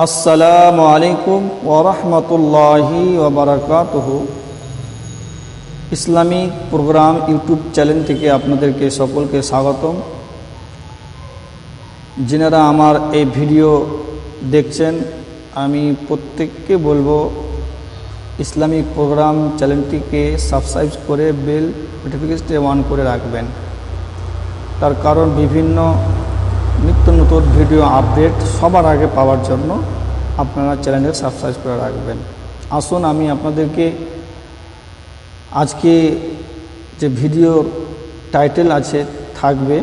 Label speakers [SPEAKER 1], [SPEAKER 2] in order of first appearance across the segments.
[SPEAKER 1] আসসালামু আলাইকুম ওরহমতুল্লাহি ওবরাকাতুহ ইসলামিক প্রোগ্রাম ইউটিউব চ্যানেল থেকে আপনাদেরকে সকলকে স্বাগতম। যিনারা আমার এই ভিডিও দেখছেন, আমি প্রত্যেককে বলব ইসলামিক প্রোগ্রাম চ্যানেলটিকে সাবস্ক্রাইব করে বেল নোটিফিকেশনটি অন করে রাখবেন। তার কারণ বিভিন্ন নিত্য নতুন ভিডিও আপডেট সবার আগে পাওয়ার জন্য আপনারা চ্যানেলে সাবস্ক্রাইব করে রাখবেন। আসুন, আমি আপনাদেরকে আজকে যে ভিডিও টাইটেল আছে, থাকবে,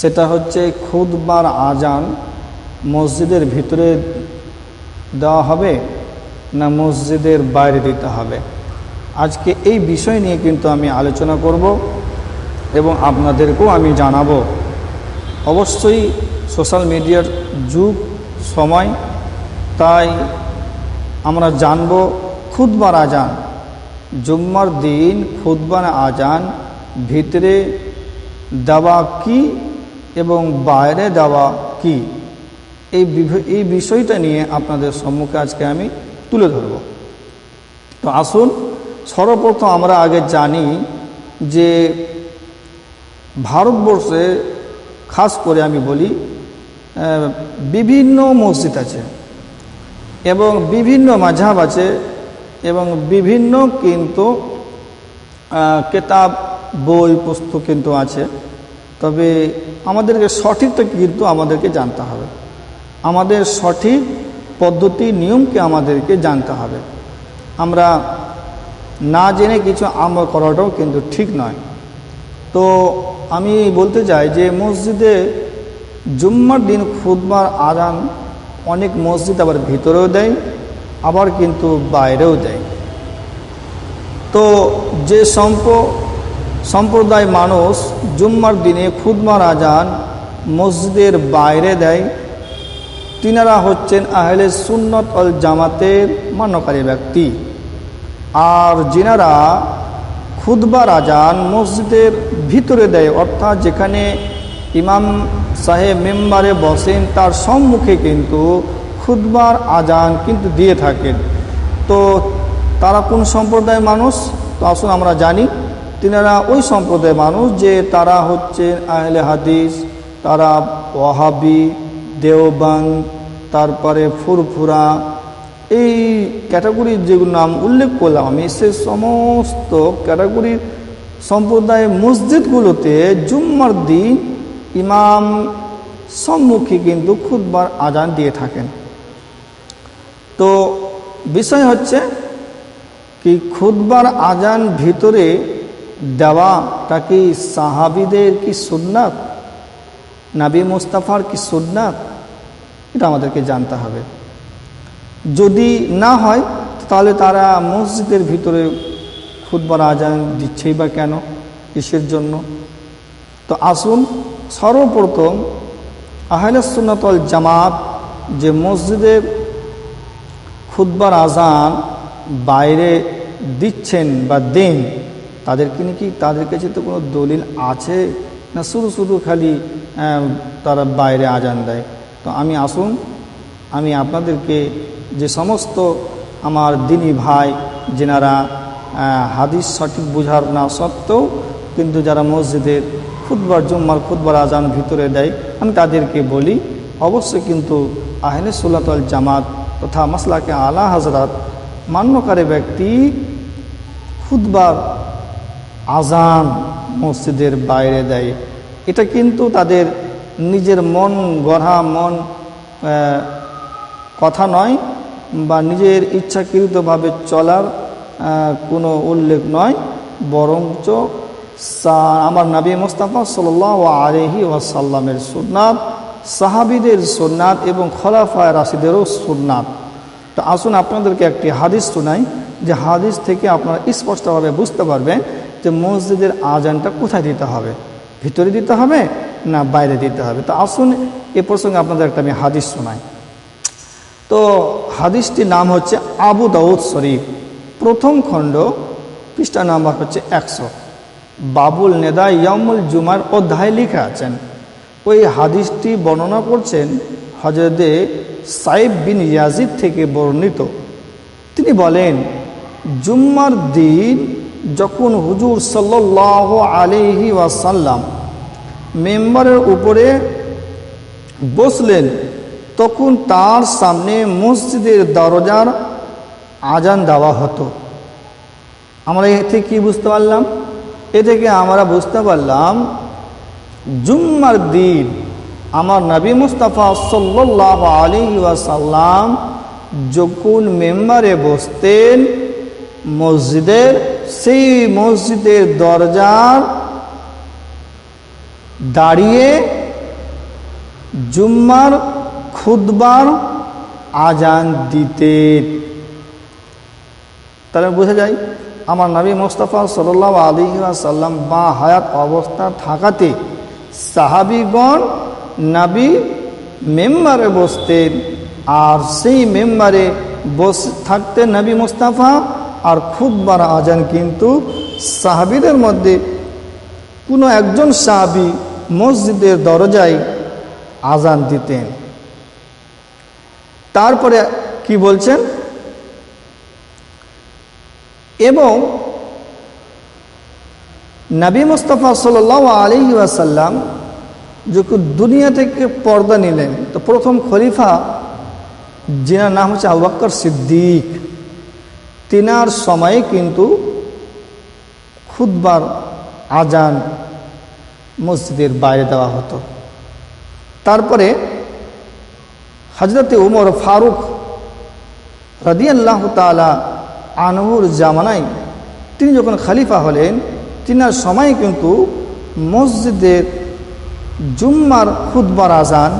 [SPEAKER 1] সেটা হচ্ছে খুদবার আজান মসজিদের ভিতরে দেওয়া হবে না মসজিদের বাইরে দিতে হবে? আজকে এই বিষয় নিয়ে কিন্তু আমি আলোচনা করব এবং আপনাদেরকেও আমি জানাব অবশ্যই সোশ্যাল মিডিয়ার যুগ, সময়, তাই আমরা জানব খুদবার আজান জুম্মার দিন খুদবার আজান, ভিতরে দেওয়া কি এবং বাইরে দেওয়া কি? এই এই বিষয়টা নিয়ে আপনাদের সম্মুখে আজকে আমি তুলে ধরব। তো আসুন, সর্বপ্রথম আমরা আগে জানি যে ভারতবর্ষে খাস করে আমি বলি বিভিন্ন মসজিদ আছে এবং বিভিন্ন মাঝাব আছে এবং বিভিন্ন কিন্তু কেতাব, বই, পুস্তক কিন্তু আছে। তবে আমাদেরকে সঠিকটা কিন্তু আমাদেরকে জানতে হবে। আমাদের সঠিক পদ্ধতি, নিয়মকে আমাদেরকে জানতে হবে। আমরা না জেনে কিছু আমল করাটাও কিন্তু ঠিক নয়। তো আমি বলতে চাই যে মসজিদে জুম্মার দিন খুদবার আজান অনেক মসজিদ আবার ভিতরেও দেয়, আবার কিন্তু বাইরেও দেয়। তো যে সম্প, সম্প্রদায় মানুষ জুম্মার দিনে খুদমার আজান মসজিদের বাইরে দেয়, তিনারা হচ্ছেন আহলে সুন্নত অল জামাতের মান্যকারী ব্যক্তি। আর যিনারা খুদবার আজান মসজিদের ভিতরে দেয়, অর্থাৎ যেখানে ইমাম সাহেব মেম্বারে বসেন, তার সম্মুখে কিন্তু খুদবার আজান কিন্তু দিয়ে থাকেন। তো তারা কোন সম্প্রদায়ের মানুষ? তো আসুন আমরা জানি, তিনারা ওই সম্প্রদায়ের মানুষ যে তারা হচ্ছেন আহলে হাদিস, তারা ওয়াহাবি দেওবাং তারপরে ফুরফুরা এই ক্যাটাগরির যেগুলো নাম উল্লেখ করলাম আমি, সে সমস্ত ক্যাটাগরির সম্প্রদায় মসজিদগুলোতে জুম্মার দিন ইমাম সম্মুখে কিন্তু খুদবার আজান দিয়ে থাকেন। তো বিষয় হচ্ছে কি খুদবার আজান ভিতরে দেওয়াটা কি সাহাবিদের কি সুন্নাত? নাবি মুস্তাফার কি সুন্নাত? এটা আমাদেরকে জানতে হবে। যদি না হয়, তাহলে তারা মসজিদের ভিতরে খুদবার আজান দিচ্ছেই বা কেন কিসের জন্য? তো আসুন সর্বপ্রথম আহলে সুন্নতল জামাত যে মসজিদের খুদবার আজান বাইরে দিচ্ছেন বা দেন তাদের তাদেরকে নাকি, তাদের কাছে তো কোনো দলিল আছে না শুরু শুরু খালি তারা বাইরে আজান দেয়? তো আমি আসুন আমি আপনাদেরকে যে সমস্ত আমার দিনী ভাই, যেনারা হাদিস সঠিক বোঝার না সত্ত্বেও কিন্তু যারা মসজিদের খুদবার জুম্মার খুদবার আজান ভিতরে দেয়, আমি তাদেরকে বলি, অবশ্যই কিন্তু আহলে সুল্লাতল জামাত তথা মাসলাকে আলা হাজরাত মান্যকারী ব্যক্তি খুদবার আজান মসজিদের বাইরে দেয়। এটা কিন্তু তাদের নিজের মন, গড়া মন কথা নয় বা নিজের ইচ্ছাকৃতভাবে চলার কোনো উল্লেখ নয়। বরঞ্চ আমার নাবী মোস্তাফা সাল আলহি ওয়াসাল্লামের সুন্নাত, সাহাবিদের সুন্নাত এবং খলাফায় রাশিদেরও সুন্নাত। তো আসুন আপনাদেরকে একটি হাদিস শোনাই, যে হাদিস থেকে আপনারা স্পষ্টভাবে বুঝতে পারবেন যে মসজিদের আজানটা কোথায় দিতে হবে। ভিতরে দিতে হবে না বাইরে দিতে হবে? তো আসুন এ প্রসঙ্গে আপনাদের একটা আমি হাদিস শোনাই। তো হাদিসটির নাম হচ্ছে আবু দাউদ শরীফ। প্রথম খণ্ড, পৃষ্ঠা নাম্বার হচ্ছে একশো। বাবুল নেদা ইয়ামুল জুমার অধ্যায় লিখে আছেন। ওই হাদিসটি বর্ণনা করছেন হজরতে সাইব বিন ইয়াজিদ থেকে বর্ণিত। তিনি বলেন, জুম্মার দিন যখন হুজুর সাল্লাহ আলিহি ওয়াসাল্লাম মেম্বারের উপরে বসলেন তখন তার সামনে মসজিদের দরজার আজান দেওয়া হতো। আমরা এ থেকে কী বুঝতে পারলাম? এ থেকে আমরা বুঝতে পারলাম, জুম্মার দিন আমার নবী মুস্তাফা সাল্লাহ আলী ওয়াসাল্লাম যখন মেম্বারে বসতেন, মসজিদের সেই মসজিদের দরজার দাঁড়িয়ে জুম্মার খুদবার আজান দিতেন তাহলে বোঝা যায় আমার নবী মোস্তফা সাল্লাহ আলী সাল্লাম বা হায়াত অবস্থা থাকাতে সাহাবিগণ নবী মেম্বারে বসতেন আর সেই মেম্বারে বসে, থাকতেন নবী মোস্তাফা আর খুদবার আজান কিন্তু সাহাবিদের মধ্যে কোনো একজন সাহাবি মসজিদের দরজায় আজান দিতেন। তারপরে কি বলছেন? এবং নবী মুস্তফা সাল আলী আসাল্লাম যখন দুনিয়া থেকে পর্দা নিলেন, তো প্রথম খলিফা যিনার নাম হচ্ছে আবাক্কর সিদ্দিক, তিনার সময়ে কিন্তু খুদবার আজান মসজিদের বাইরে দেওয়া হতো। তারপরে হজরতে উমর ফারুক রাদিয়াল্লাহ তালা আনহুর জামানায় তিনি যখন খালিফা হলেন, তিনার সময় কিন্তু মসজিদের জুম্মার খুদবার আজান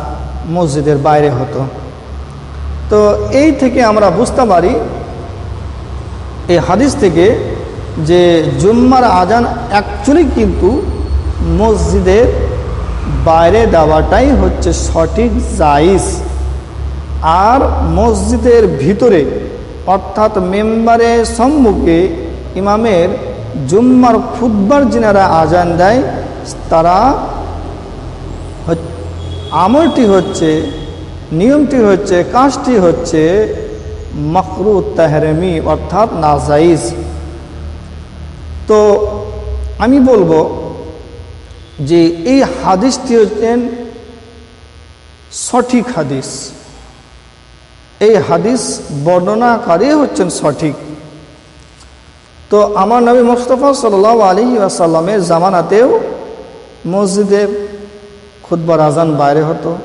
[SPEAKER 1] মসজিদের বাইরে হতো। তো এই থেকে আমরা বুঝতে পারি, এই হাদিস থেকে যে জুম্মার আজান অ্যাকচুয়ালি কিন্তু মসজিদের বাইরে দেওয়াটাই হচ্ছে সঠিক জাইজ আর মসজিদের ভিতরে, অর্থাৎ মেম্বারের সম্মুখে ইমামের জুম্মার খুদ্বার যিনারা আজান দেয়, তারা আমলটি হচ্ছে, নিয়মটি হচ্ছে, কাজটি হচ্ছে মকরু তাহরেমি, অর্থাৎ নাজাইজ। তো আমি বলব যে এই হাদিসটি হচ্ছেন সঠিক হাদিস। এই হাদিস বর্ণনাকারী হচ্ছেন সঠিক। তো আমার নবী মোস্তফা সাল আলী আসাল্লামের জামানাতেও মসজিদের খুদ্বার আজান বাইরে হতো।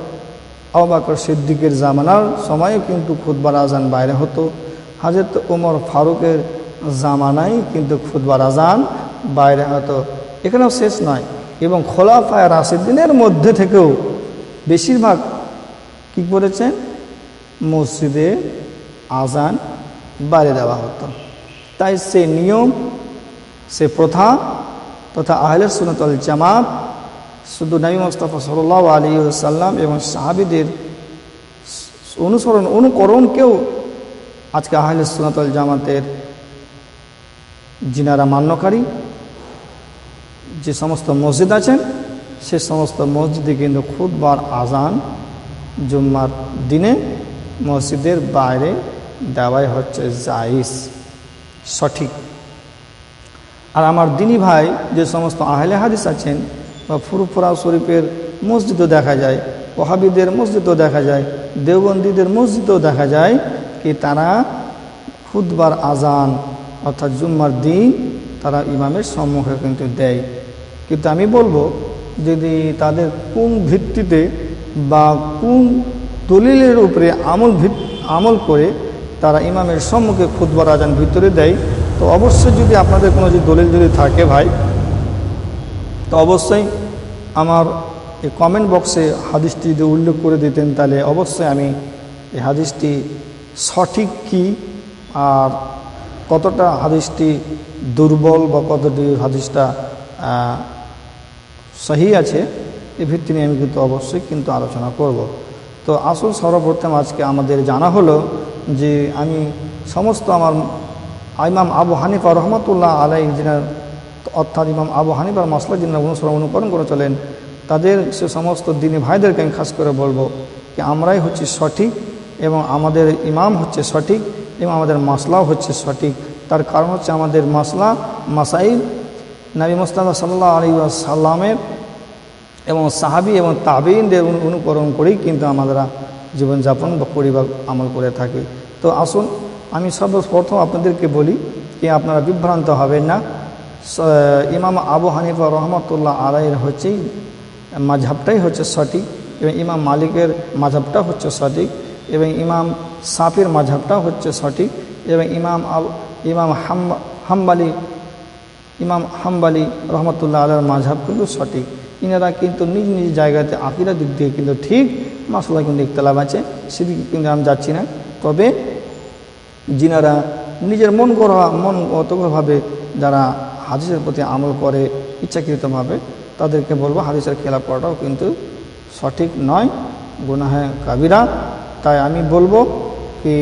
[SPEAKER 1] আবাকর সিদ্দিকের জামানার সময়ও কিন্তু খুদ্বার আজান বাইরে হতো। হাজরত ওমর ফারুকের জামানায় কিন্তু খুদ্বার আজান বাইরে হতো। এখানেও শেষ নয়। এবং খোলাফায় রাশিদ্দিনের মধ্যে থেকেও বেশিরভাগ কি করেছেন? মসজিদে আজান বাইরে দেওয়া হতো। তাই সে নিয়ম, সে প্রথা তথা আহলে সুনতল জামাত শুধু নবী মোস্তফা সাল আলী সাল্লাম এবং সাহাবিদের অনুসরণ অনুকরণকেও আজকে আহলে সুনতল জামাতের যিনারা মান্যকারী, যে সমস্ত মসজিদ আছেন, সে সমস্ত মসজিদে কিন্তু খুদবার আজান জুম্মার দিনে মসজিদের বাইরে দেওয়াই হচ্ছে জাইস সঠিক। আর আমার দিনী ভাই যে সমস্ত আহলে হাদিস আছেন বা ফুরুফুরা শরীফের মসজিদও দেখা যায়, ওহাবিদের মসজিদও দেখা যায়, দেওবন্দীদের মসজিদও দেখা যায় কি তারা খুদবার আজান অর্থাৎ জুম্মার দিন তারা ইমামের সম্মুখে কিন্তু দেয়। কিন্তু আমি বলব যদি তাদের কোন ভিত্তিতে বা কোন দলিলের উপরে আমল আমল করে তারা ইমামের সম্মুখে খুদবার আজান ভিতরে দেয়। তো অবশ্যই যদি আপনাদের কোনো যদি দলিল যদি থাকে ভাই, তো অবশ্যই আমার এই কমেন্ট বক্সে হাদিসটি যদি উল্লেখ করে দিতেন, তাহলে অবশ্যই আমি এই হাদিসটি সঠিক কি আর কতটা হাদিসটি দুর্বল বা কতটি হাদিসটা সহি আছে, এ ভিত্তি নিয়ে আমি কিন্তু অবশ্যই কিন্তু আলোচনা করব। তো আসল সর্বপ্রথম আজকে আমাদের জানা হলো যে আমি সমস্ত আমার ইমাম আবু হানিফা রহমতুল্লাহ আলাই যিনার অর্থাৎ ইমাম আবু হানিফার মশলা যিনারা অনুসরণ অনুকরণ করে চলেন, তাদের সে সমস্ত দিনী ভাইদেরকে আমি খাস করে বলব যে আমরাই হচ্ছি সঠিক এবং আমাদের ইমাম হচ্ছে সঠিক এবং আমাদের মশলাও হচ্ছে সঠিক। তার কারণ হচ্ছে আমাদের মশলা মাসাইল নবী মোস্তাফা সাল্লাহ আলী সাল্লামের এবং সাহাবি এবং তাবিনদের অনুকরণ করেই কিন্তু আমরা জীবনযাপন বা পরিবার আমল করে থাকি। তো আসুন, আমি সর্বপ্রথম আপনাদেরকে বলি যে আপনারা বিভ্রান্ত হবেন না। ইমাম আবু হানিফা রহমতুল্লাহ আলাইয়ের হচ্ছেই মাঝহাবটাই হচ্ছে সঠিক এবং ইমাম মালিকের মাঝহাবটা হচ্ছে সঠিক এবং ইমাম সাফির মাঝাবটা হচ্ছে সঠিক এবং ইমাম ইমাম হাম্বা, হাম্বালি, ইমাম হাম্বালি রহমতুল্লাহ আলার মাঝহাব কিন্তু সঠিক। ইনারা কিন্তু নিজ নিজ জায়গাতে আকিরা দিক দিয়ে কিন্তু ঠিক মাসলা কিন্তু ইকতলাভ আছে, সেদিকে কিন্তু আমি যাচ্ছি না। তবে যিনারা নিজের মন করা মন অতভাবে যারা হাদিসের প্রতি আমল করে ইচ্ছাকৃতভাবে, তাদেরকে বলব হাদিসের খেলাপ করাটাও কিন্তু সঠিক নয়, গুনাহে কাবিরা। তাই আমি বলব কি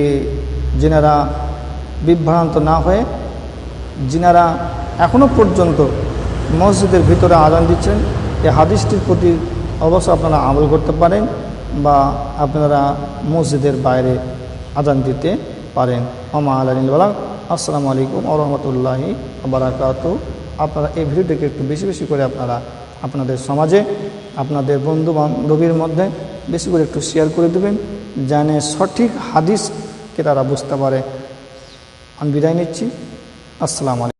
[SPEAKER 1] যিনারা বিভ্রান্ত না হয়ে, যিনারা এখনও পর্যন্ত মসজিদের ভিতরে আজান দিচ্ছেন এই হাদিসটির প্রতি অবশ্য আপনারা আমল করতে পারেন বা আপনারা মসজিদের বাইরে আজান দিতে পারেন। আমা আল্লাহ আসসালামু আলাইকুম আরহামতুল্লাহি বারাকাত। আপনারা এই ভিডিওটিকে একটু বেশি বেশি করে আপনারা আপনাদের সমাজে, আপনাদের বন্ধু বান্ধবীর মধ্যে বেশি করে একটু শেয়ার করে দেবেন জানে সঠিক হাদিসকে তারা বুঝতে পারে। আমি বিদায় নিচ্ছি। আসসালামু